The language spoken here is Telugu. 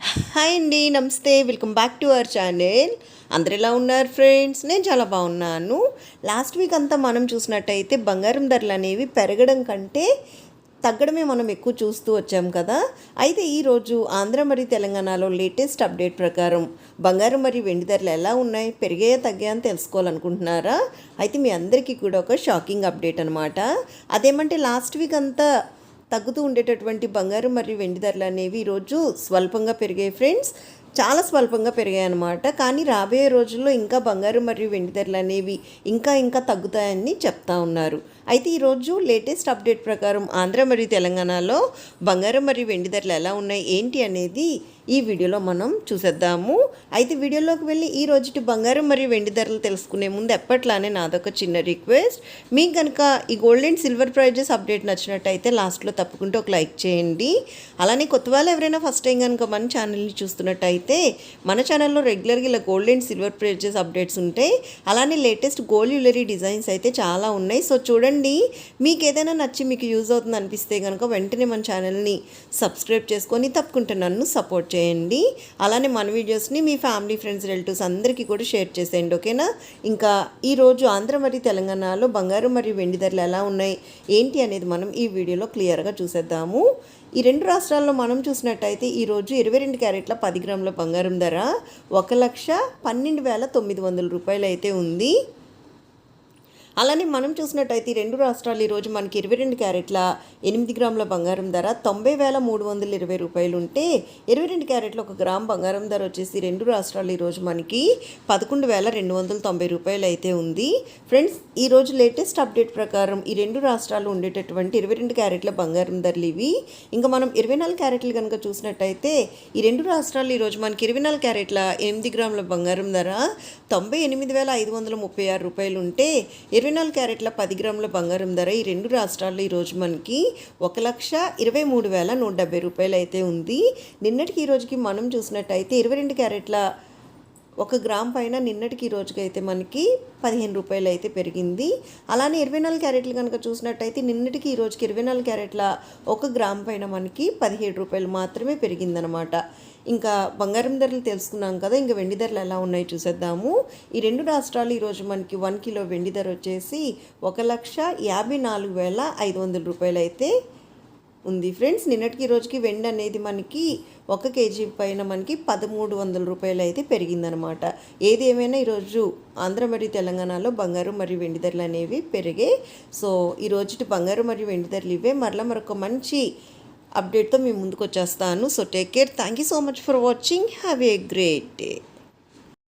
హాయ్ అండి నమస్తే. Welcome back to our channel అందరు ఎలా ఉన్నారు ఫ్రెండ్స్ నేను చాలా బాగున్నాను. లాస్ట్ వీక్ అంతా మనం చూసినట్టయితే బంగారం ధరలు అనేవి పెరగడం కంటే తగ్గడమే మనం ఎక్కువ చూస్తూ వచ్చాం కదా. అయితే ఈరోజు ఆంధ్ర మరియు తెలంగాణలో లేటెస్ట్ అప్డేట్ ప్రకారం బంగారం మరియు వెండి ధరలు ఎలా ఉన్నాయి పెరిగాయా తగ్గాయా అని తెలుసుకోవాలనుకుంటున్నారా? అయితే మీ అందరికీ కూడా ఒక షాకింగ్ అప్డేట్ అనమాట అదేమంటే లాస్ట్ వీక్ అంతా తగ్గుతూ ఉండేటటువంటి బంగారం మరియు వెండి ధరలు అనేవి ఈరోజు స్వల్పంగా పెరిగాయి ఫ్రెండ్స్. చాలా స్వల్పంగా పెరిగాయన్నమాట. కానీ రాబోయే రోజుల్లో ఇంకా బంగారం మరియు వెండి ధరలు అనేవి ఇంకా ఇంకా తగ్గుతాయని చెప్తా ఉన్నారు. అయితే ఈరోజు లేటెస్ట్ అప్డేట్ ప్రకారం ఆంధ్ర మరియు తెలంగాణలో బంగారం మరియు వెండి ధరలు ఎలా ఉన్నాయి ఏంటి అనేది ఈ వీడియోలో మనం చూసేద్దాము. అయితే వీడియోలోకి వెళ్ళి ఈ రోజుటి బంగారం మరియు వెండి ధరలు తెలుసుకునే ముందు ఎప్పట్లానే నాదొక చిన్న రిక్వెస్ట్. మీకు కనుక ఈ gold and silver prizes update నచ్చినట్టయితే లాస్ట్లో తప్పకుండా ఒక లైక్ చేయండి. అలానే కొత్త వాళ్ళు ఎవరైనా ఫస్ట్ టైం కనుక మన ఛానల్ని చూస్తున్నట్టయితే అయితే మన ఛానల్లో రెగ్యులర్గా ఇలా gold and silver prizes updates ఉంటాయి అలానే లేటెస్ట్ గోల్డ్ జ్యువెలరీ డిజైన్స్ అయితే చాలా ఉన్నాయి. సో చూడండి మీకు ఏదైనా నచ్చి మీకు యూజ్ అవుతుంది అనిపిస్తే కనుక వెంటనే మన ఛానల్ని సబ్స్క్రైబ్ చేసుకొని తప్పకుండా నన్ను సపోర్ట్ చేయండి. అలానే మన వీడియోస్ని మీ ఫ్యామిలీ ఫ్రెండ్స్ రిలేటివ్స్ అందరికీ కూడా షేర్ చేసేయండి ఓకేనా ఇంకా ఈరోజు ఆంధ్ర మరియు తెలంగాణలో బంగారం మరియు వెండి ధరలు ఎలా ఉన్నాయి? ఏంటి అనేది మనం ఈ వీడియోలో క్లియర్గా చూసేద్దాము. ఈ రెండు రాష్ట్రాల్లో మనం చూసినట్టయితే ఈరోజు ఇరవై రెండు క్యారెట్ల పది గ్రాముల బంగారం ధర ఒక లక్ష పన్నెండు వేల తొమ్మిది వందల రూపాయలు అయితే ఉంది. అలానే మనం చూసినట్టయితే రెండు రాష్ట్రాలు ఈరోజు మనకి ఇరవై రెండు క్యారెట్ల ఎనిమిది గ్రాముల బంగారం ధర తొంభై వేల మూడు వందల ఇరవై రూపాయలు ఉంటే ఇరవై రెండు క్యారెట్ల ఒక గ్రామ్ బంగారం ధర వచ్చేసి రెండు రాష్ట్రాలు ఈరోజు మనకి పదకొండు వేల రెండు వందల తొంభై రూపాయలు అయితే ఉంది. ఫ్రెండ్స్ ఈరోజు లేటెస్ట్ అప్డేట్ ప్రకారం ఈ రెండు రాష్ట్రాలు ఉండేటటువంటి ఇరవై రెండు క్యారెట్ల బంగారం ధరలు ఇవి. ఇంకా మనం ఇరవై నాలుగు క్యారెట్లు కనుక చూసినట్టయితే ఈ రెండు రాష్ట్రాలు ఈరోజు మనకి ఇరవై నాలుగు క్యారెట్ల ఎనిమిది గ్రాముల బంగారం ధర తొంభై ఎనిమిది వేల ఐదు వందల ముప్పై ఆరు రూపాయలు ఉంటే ఇరవై నాలుగు క్యారెట్ల పది గ్రాముల బంగారం ధర ఈ రెండు రాష్ట్రాల్లో ఈరోజు మనకి ఒక లక్ష ఇరవై మూడు వేల నూట డెబ్బై రూపాయలు అయితే ఉంది. నిన్నటికి ఈ రోజుకి మనం చూసినట్టయితే ఇరవై రెండు క్యారెట్ల ఒక గ్రామ్ పైన నిన్నటికి ఈ రోజుకి అయితే మనకి పదిహేను రూపాయలు అయితే పెరిగింది. అలానే ఇరవై నాలుగు క్యారెట్లు కనుక చూసినట్టయితే నిన్నటికి ఈ రోజుకి ఇరవై నాలుగు క్యారెట్ల ఒక గ్రామ్ పైన మనకి పదిహేడు రూపాయలు మాత్రమే పెరిగిందనమాట ఇంకా బంగారం ధరలు తెలుసుకున్నాం కదా ఇంకా వెండి ధరలు ఎలా ఉన్నాయి చూసేద్దాము. ఈ రెండు రాష్ట్రాలు ఈరోజు మనకి వన్ కిలో వెండి ధర వచ్చేసి ఒక లక్ష యాభై నాలుగు వేల ఐదు వందల రూపాయలు అయితే ఉంది. ఫ్రెండ్స్ నిన్నటికి ఈ రోజుకి వెండి అనేది మనకి ఒక కేజీ పైన మనకి పదమూడు వందల రూపాయలు అయితే పెరిగిందనమాట ఏది ఏమైనా ఈరోజు ఆంధ్ర మరియు తెలంగాణలో బంగారు మరియు వెండి ధరలు అనేవి పెరిగాయి సో ఈ బంగారు మరియు వెండి ధరలు ఇవే. మరలా మరొక మంచి అప్డేట్తో మేము ముందుకు వచ్చేస్తాను. So take care thank you so much for watching have a great day